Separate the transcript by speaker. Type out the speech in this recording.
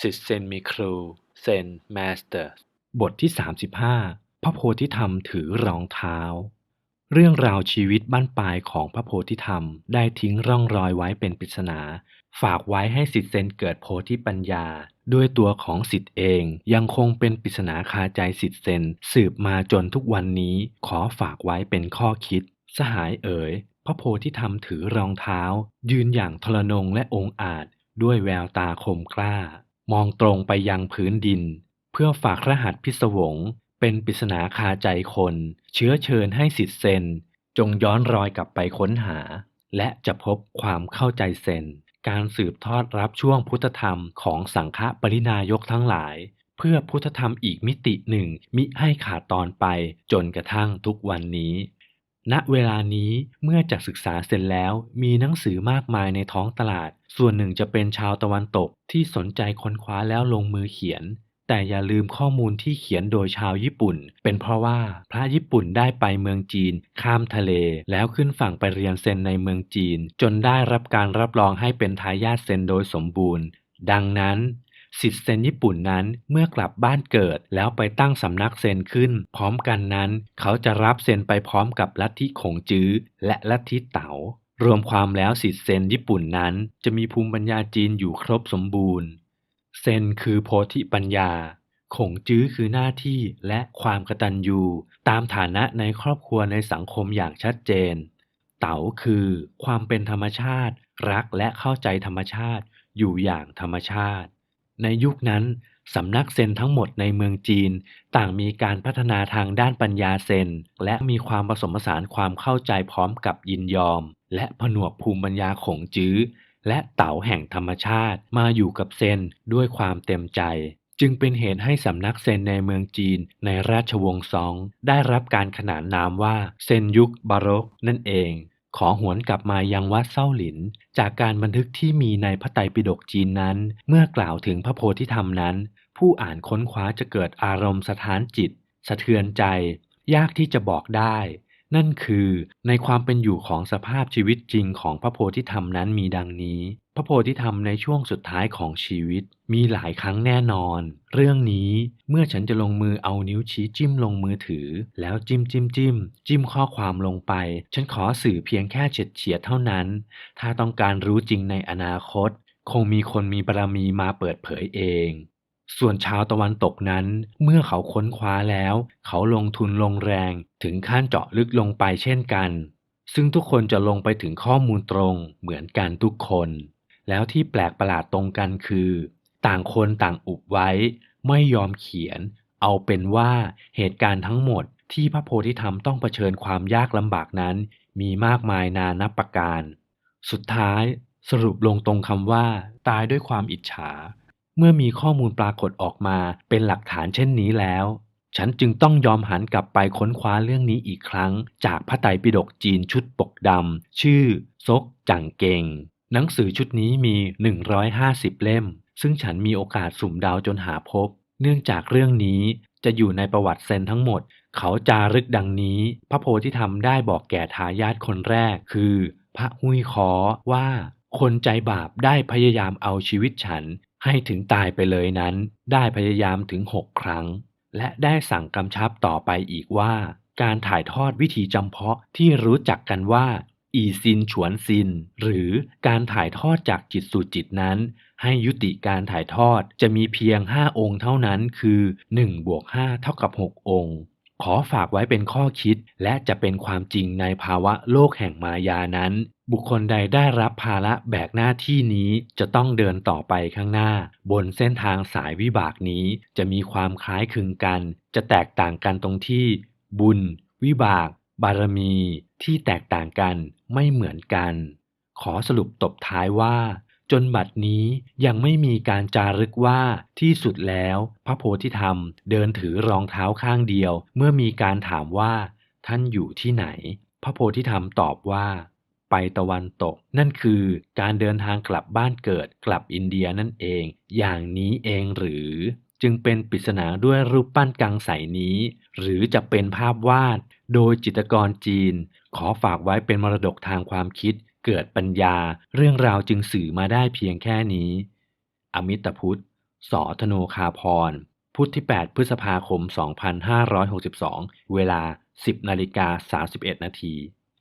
Speaker 1: สิทธิเซนมีครูเซนมาสเตอร์บทที่ 35 พระโพธิธรรมถือรองเท้า เรื่องราวชีวิตบ้านปลายของพระโพธิธรรมได้ทิ้งร่องรอยไว้เป็นปริศนา ฝากไว้ให้สิทธิเซนเกิดโพธิปัญญา ด้วยตัวของสิทธิเองยังคงเป็นปริศนาคาใจสิทธิเซนสืบมาจนทุกวันนี้ขอฝากไว้เป็นข้อคิด สหายเอ๋ยพระโพธิธรรมถือรองเท้า ยืนอย่างทรนงและองอาจด้วยแววตาคมกล้า มองตรงไปยังพื้นดิน เพื่อฝากรหัสพิศวง เป็นปริศนาคาใจคน เชื้อเชิญให้สิทธิ์เซน จงย้อนรอยกลับไปค้นหา และจะพบความเข้าใจเซน การสืบทอดรับช่วงพุทธธรรมของสังฆปรินายกทั้งหลาย เพื่อพุทธธรรมอีกมิติหนึ่งมิให้ขาดตอนไปจนกระทั่งทุกวันนี้ ณเวลานี้เมื่อจักศึกษาเสร็จแล้วมีหนังสือมากมายในท้องตลาด ส่วนหนึ่งจะเป็นชาวตะวันตกที่สนใจค้นคว้าแล้วลงมือเขียน แต่อย่าลืมข้อมูลที่เขียนโดยชาวญี่ปุ่น เป็นเพราะว่าพระญี่ปุ่นได้ไปเมืองจีน ข้ามทะเล แล้วขึ้นฝั่งไปเรียนเซนในเมืองจีน จนได้รับการรับรองให้เป็นทายาทเซนโดยสมบูรณ์ ดังนั้น สิทธิ์เซนญี่ปุ่นนั้นเมื่อกลับบ้านเกิดแล้วไปตั้งสำนักเซนขึ้น พร้อมกันนั้น เขาจะรับเซนไปพร้อมกับลัทธิขงจื้อ และลัทธิเต๋ารวมความแล้วสิทธิ์เซนญี่ปุ่นนั้น จะมีภูมิปัญญาจีนอยู่ครบสมบูรณ์ เซนคือโพธิปัญญาขงจื้อคือหน้าที่และความกตัญญูตามฐานะในครอบครัวในสังคมอย่างชัดเจน เต๋าคือความเป็นธรรมชาติ รักและเข้าใจธรรมชาติ อยู่อย่างธรรมชาติ ในยุคนั้นสำนักเซนทั้งหมดในเมืองจีน ต่างมีการพัฒนาทางด้านปัญญาเซน และมีความผสมผสานความเข้าใจพร้อมกับยินยอม และผนวกภูมิปัญญาของจื้อ และเต๋าแห่งธรรมชาติมาอยู่กับเซนด้วยความเต็มใจ จึงเป็นเหตุให้สำนักเซนในเมืองจีนในราชวงศ์ซอง ได้รับการขนานนามว่าเซนยุคบารกนั่นเอง ขอหวนกลับมายังวัดเส้าหลิน จากการบันทึกที่มีในพระไตรปิฎกจีนนั้น เมื่อกล่าวถึงพระโพธิธรรมนั้น ผู้อ่านค้นคว้าจะเกิดอารมณ์สถานจิต สะเทือนใจ ยากที่จะบอกได้ นั่นคือในความเป็นอยู่ของสภาพชีวิตจริงของพระโพธิธรรมนั้นมีดังนี้ ระโพธิธรรมในช่วงสุดท้ายของชีวิต มีหลายครั้งแน่นอน เรื่องนี้เมื่อฉันจะลงมือเอานิ้วชี้จิ้มลงมือถือ แล้วจิ้มจิ้มจิ้ม จิ้มข้อความลงไป ฉันขอสื่อเพียงแค่เฉียดเฉียดเท่านั้น ถ้าต้องการรู้จริงในอนาคต คงมีคนมีบารมีมาเปิดเผยเอง ส่วนชาวตะวันตกนั้น เมื่อเขาค้นคว้าแล้ว เขาลงทุนลงแรง ถึงขั้นเจาะลึกลงไปเช่นกัน ซึ่งทุกคนจะลงไปถึงข้อมูลตรงเหมือนกันทุกคน แล้วที่แปลกประหลาดตรงกันคือ ต่างคนต่างอุบไว้ ไม่ยอมเขียน เอาเป็นว่าเหตุการณ์ทั้งหมดที่พระโพธิธรรมต้องเผชิญความยากลำบากนั้น มีมากมายนานับประการ สุดท้ายสรุปลงตรงคำว่า ตายด้วยความอิจฉา เมื่อมีข้อมูลปรากฏออกมาเป็นหลักฐานเช่นนี้แล้ว ฉันจึงต้องยอมหันกลับไปค้นคว้าเรื่องนี้อีกครั้ง จากพระไตรปิฎกจีนชุดปกดำชื่อซกจังเกง หนังสือชุดนี้มี 150 เล่ม ซึ่งฉันมีโอกาสสุ่มดาวจนหาพบ เนื่องจากเรื่องนี้จะอยู่ในประวัติเซนทั้งหมด เขาจารึกดังนี้ พระโพธิธรรมได้บอกแก่ทายาทคนแรก คือพระหุยคอว่า คนใจบาปได้พยายามเอาชีวิตฉันให้ถึงตายไปเลยนั้น ได้พยายามถึงหกครั้ง และได้สั่งกำชับต่อไปอีกว่า การถ่ายทอดวิธีจำเพาะที่รู้จักกันว่า อีซินฉวนซิน หรือการถ่ายทอดจากจิตสู่จิตนั้น ให้ยุติการถ่ายทอดจะมีเพียง 5 องค์เท่านั้นคือ1บวก5เท่ากับ 6 องค์ ขอฝากไว้เป็นข้อคิด และจะเป็นความจริงในภาวะโลกแห่งมายานั้น บุคคลใดได้รับภาระแบกหน้าที่นี้จะต้องเดินต่อไปข้างหน้า บนเส้นทางสายวิบากนี้จะมีความคล้ายคลึงกัน จะแตกต่างกันตรงที่ บุญ วิบากบารมีที่แตกต่างกัน ไม่เหมือนกัน ขอสรุปตบท้ายว่า จนบัดนี้ยังไม่มีการจารึกว่าที่สุดแล้ว พระโพธิธรรมเดินถือรองเท้าข้างเดียว เมื่อมีการถามว่า ท่านอยู่ที่ไหน พระโพธิธรรมตอบว่า ไปตะวันตก นั่นคือการเดินทางกลับบ้านเกิดกลับอินเดียนั่นเอง อย่างนี้เองหรือ จึงเป็นปริศนาด้วยรูปปั้นกังใสนี้ หรือจะเป็นภาพวาด โดยจิตรกรจีน ขอฝากไว้เป็นมรดกทางความคิด เกิดปัญญา เรื่องราวจึงสื่อมาได้เพียงแค่นี้ อมิตพุทธ สอธโนคาพร พุธที่ 8 พฤษภาคม 2562 เวลา 10นาฬิกา31นาที